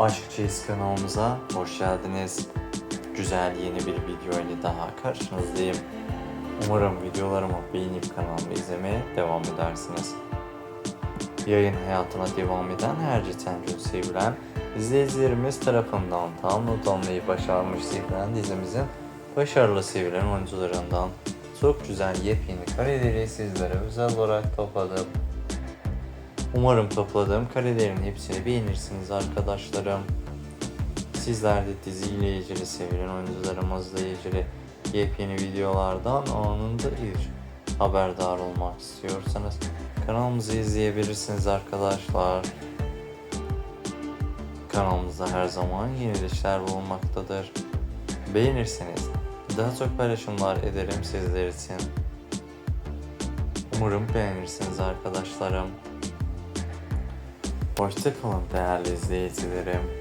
Aşkçıyız kanalımıza hoş geldiniz. Güzel yeni bir video ile daha karşınızdayım. Umarım videolarımı beğenip kanalımı izlemeye devam edersiniz. Yayın hayatına devam eden her geçen gün sevilen izleyicilerimiz tarafından tam not almayı başarmış sevilen dizimizin başarılı sevilen oyuncularından çok güzel yepyeni kareleri sizlere özel olarak topladım. Umarım topladığım karelerin hepsini beğenirsiniz arkadaşlarım. Sizler de diziyle ilgili sevilen oyuncularımızla ilgili yepyeni videolardan anında ilk haberdar olmak istiyorsanız kanalımızı izleyebilirsiniz arkadaşlar. Kanalımızda her zaman yenilişler bulunmaktadır. Beğenirseniz daha çok paylaşımlar ederim sizler için. Umarım beğenirsiniz arkadaşlarım. Hoşçakalın değerli izleyicilerim.